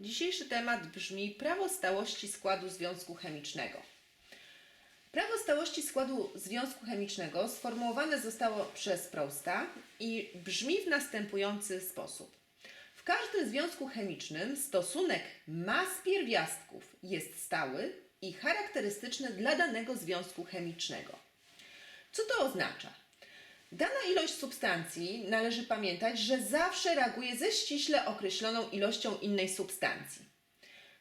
Dzisiejszy temat brzmi prawo stałości składu związku chemicznego. Prawo stałości składu związku chemicznego sformułowane zostało przez Prousta i brzmi w następujący sposób. W każdym związku chemicznym stosunek mas pierwiastków jest stały i charakterystyczny dla danego związku chemicznego. Co to oznacza? Dana ilość substancji należy pamiętać, że zawsze reaguje ze ściśle określoną ilością innej substancji.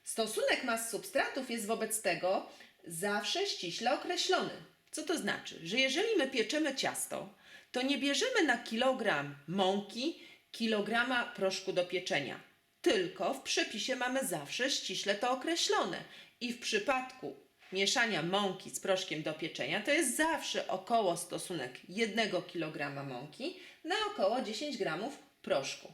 Stosunek mas substratów jest wobec tego zawsze ściśle określony. Co to znaczy? Że jeżeli my pieczemy ciasto, to nie bierzemy na kilogram mąki kilograma proszku do pieczenia. Tylko w przepisie mamy zawsze ściśle to określone. I w przypadku mieszania mąki z proszkiem do pieczenia to jest zawsze około stosunek 1 kg mąki na około 10 gramów proszku.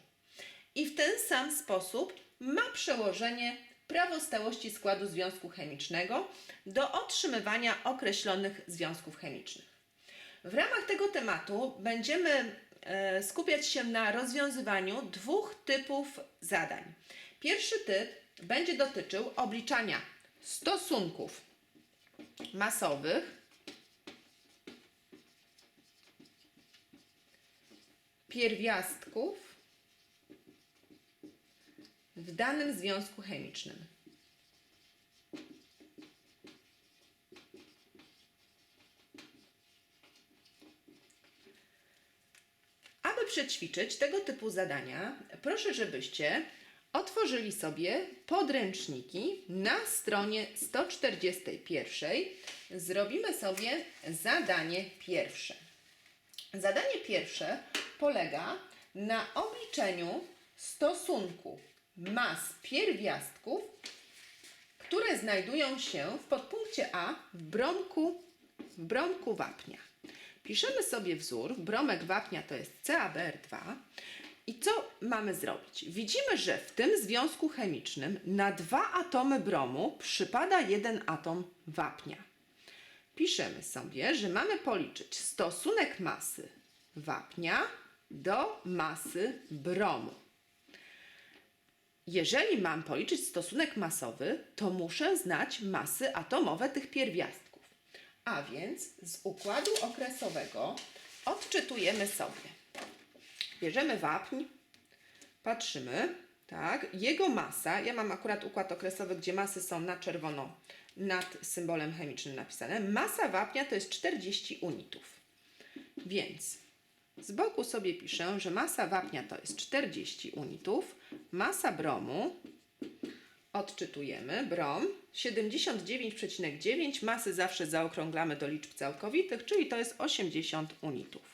I w ten sam sposób ma przełożenie prawo stałości składu związku chemicznego do otrzymywania określonych związków chemicznych. W ramach tego tematu będziemy e, skupiać się na rozwiązywaniu dwóch typów zadań. Pierwszy typ będzie dotyczył obliczania stosunków masowych pierwiastków w danym związku chemicznym. Aby przećwiczyć tego typu zadania, proszę, żebyście otworzyli sobie podręczniki na stronie 141. Zrobimy sobie zadanie pierwsze. Zadanie pierwsze polega na obliczeniu stosunku mas pierwiastków, które znajdują się w podpunkcie A w bromku, w bromku wapnia. Piszemy sobie wzór. Bromek wapnia to jest CaBr2. I co mamy zrobić? Widzimy, że w tym związku chemicznym na dwa atomy bromu przypada jeden atom wapnia. Piszemy sobie, że mamy policzyć stosunek masy wapnia do masy bromu. Jeżeli mam policzyć stosunek masowy, to muszę znać masy atomowe tych pierwiastków. A więc z układu okresowego odczytujemy sobie. Bierzemy wapń, patrzymy, tak, jego masa, ja mam akurat układ okresowy, gdzie masy są na czerwono nad symbolem chemicznym napisane. Masa wapnia to jest 40 unitów. Więc z boku sobie piszę, że masa wapnia to jest 40 unitów, masa bromu, odczytujemy, brom 79,9, masy zawsze zaokrąglamy do liczb całkowitych, czyli to jest 80 unitów.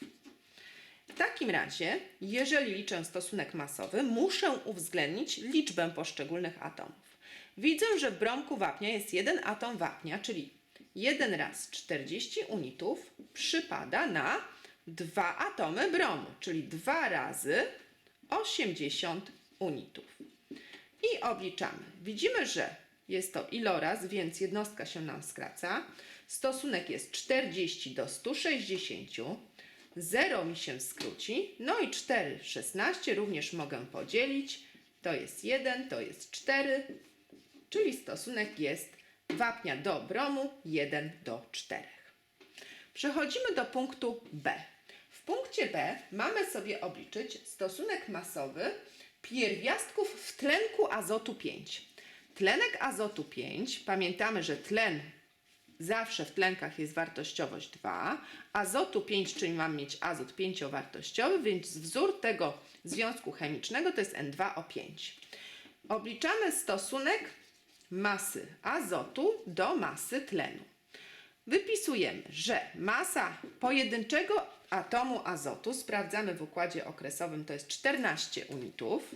W takim razie, jeżeli liczę stosunek masowy, muszę uwzględnić liczbę poszczególnych atomów. Widzę, że w bromku wapnia jest jeden atom wapnia, czyli 1 raz 40 unitów przypada na dwa atomy bromu, czyli 2 razy 80 unitów. I obliczamy. Widzimy, że jest to iloraz, więc jednostka się nam skraca. Stosunek jest 40 do 160. 0 mi się skróci. No i 4, 16 również mogę podzielić. To jest 1, to jest 4, czyli stosunek jest wapnia do bromu 1 do 4. Przechodzimy do punktu B. W punkcie B mamy sobie obliczyć stosunek masowy pierwiastków w tlenku azotu 5. Tlenek azotu 5, pamiętamy, że tlen zawsze w tlenkach jest wartościowość 2, azotu 5, czyli mam mieć azot 5-wartościowy, więc wzór tego związku chemicznego to jest N2O5. Obliczamy stosunek masy azotu do masy tlenu. Wypisujemy, że masa pojedynczego atomu azotu, sprawdzamy w układzie okresowym, to jest 14 unitów.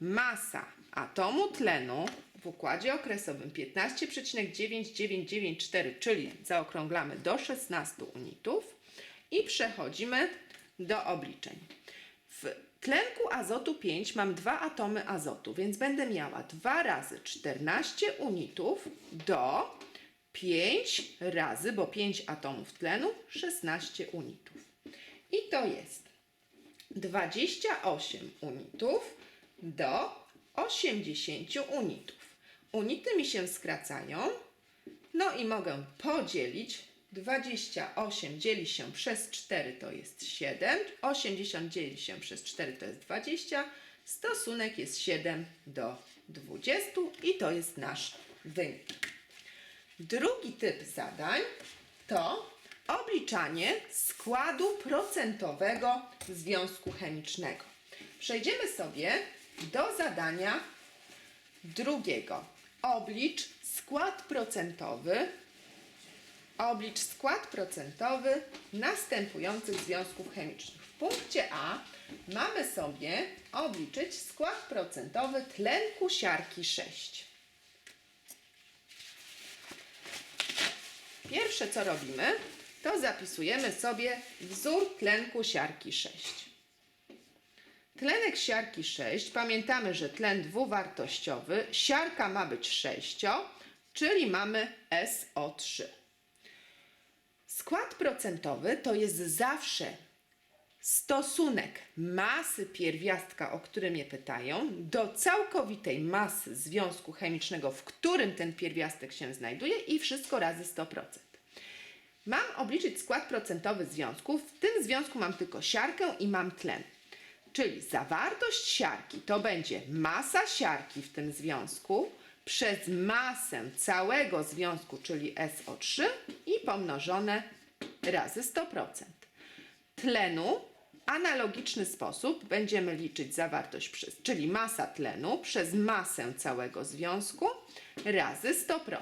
Masa atomu tlenu w układzie okresowym 15,9994, czyli zaokrąglamy do 16 unitów i przechodzimy do obliczeń. W tlenku azotu 5 mam dwa atomy azotu, więc będę miała 2 razy 14 unitów do 5 razy, bo 5 atomów tlenu, 16 unitów. I to jest 28 unitów do 80 unitów. Unity mi się skracają, no i mogę podzielić. 28 dzieli się przez 4 to jest 7, 80 dzieli się przez 4 to jest 20, stosunek jest 7 do 20 i to jest nasz wynik. Drugi typ zadań to obliczanie składu procentowego związku chemicznego. Przejdziemy sobie do zadania drugiego. Oblicz skład procentowy. Oblicz skład procentowy następujących związków chemicznych. W punkcie A mamy sobie obliczyć skład procentowy tlenku siarki 6. Pierwsze co robimy, to zapisujemy sobie wzór tlenku siarki 6. Tlenek siarki 6, pamiętamy, że tlen dwuwartościowy, siarka ma być 6, czyli mamy SO3. Skład procentowy to jest zawsze stosunek masy pierwiastka, o który mnie pytają, do całkowitej masy związku chemicznego, w którym ten pierwiastek się znajduje i wszystko razy 100%. Mam obliczyć skład procentowy związku. W tym związku mam tylko siarkę i mam tlen. Czyli zawartość siarki to będzie masa siarki w tym związku przez masę całego związku, czyli SO3 i pomnożone razy 100%. Tlenu analogiczny sposób będziemy liczyć zawartość przez, czyli masa tlenu przez masę całego związku razy 100%.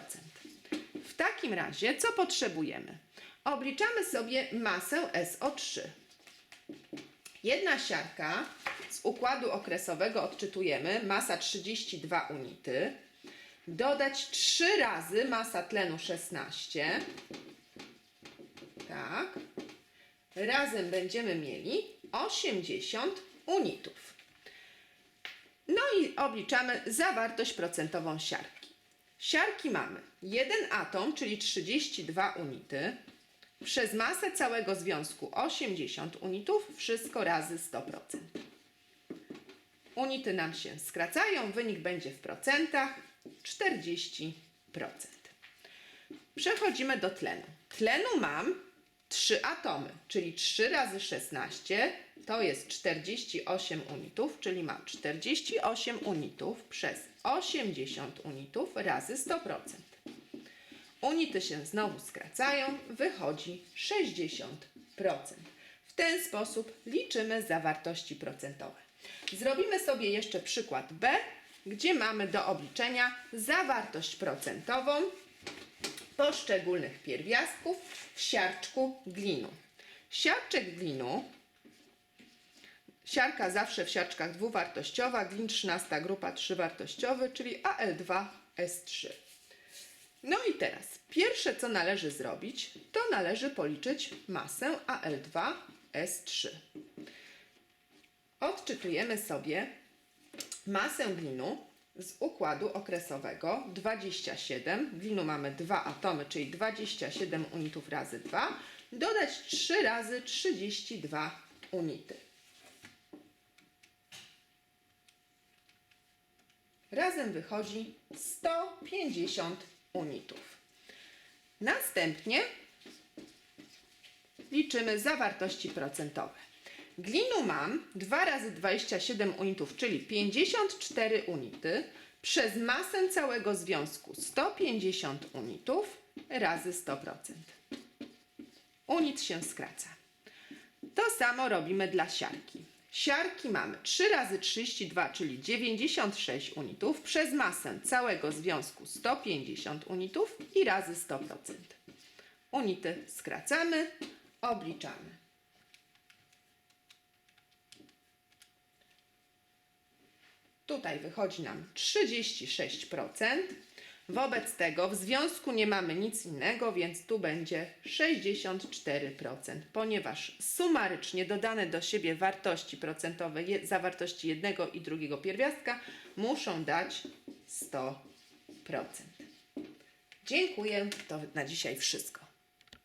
W takim razie co potrzebujemy? Obliczamy sobie masę SO3. Jedna siarka z układu okresowego odczytujemy, masa 32 unity. Dodać 3 razy masa tlenu 16. Tak. Razem będziemy mieli 80 unitów. No i obliczamy zawartość procentową siarki. Siarki mamy 1 atom, czyli 32 unity, przez masę całego związku 80 unitów, wszystko razy 100%. Unity nam się skracają, wynik będzie w procentach 40%. Przechodzimy do tlenu. Tlenu mam 3 atomy, czyli 3 razy 16 to jest 48 unitów, czyli mam 48 unitów przez 80 unitów razy 100%. Unity się znowu skracają, wychodzi 60%. W ten sposób liczymy zawartości procentowe. Zrobimy sobie jeszcze przykład B, gdzie mamy do obliczenia zawartość procentową poszczególnych pierwiastków w siarczku glinu. Siarczek glinu, siarka zawsze w siarczkach dwuwartościowa, glin 13 grupa trzywartościowy, czyli Al2S3. No i teraz, pierwsze co należy zrobić, to należy policzyć masę Al2S3. Odczytujemy sobie masę glinu z układu okresowego 27. Glinu mamy 2 atomy, czyli 27 unitów razy 2. Dodać 3 razy 32 unity. Razem wychodzi 150 unitów. Następnie liczymy zawartości procentowe. Glinu mam 2 razy 27 unitów, czyli 54 unity, przez masę całego związku 150 unitów razy 100%. Unit się skraca. To samo robimy dla siarki. Siarki mamy 3 razy 32, czyli 96 unitów, przez masę całego związku 150 unitów i razy 100%. Unity skracamy, obliczamy. Tutaj wychodzi nam 36%. Wobec tego w związku nie mamy nic innego, więc tu będzie 64%, ponieważ sumarycznie dodane do siebie wartości procentowe zawartości jednego i drugiego pierwiastka muszą dać 100%. Dziękuję, to na dzisiaj wszystko.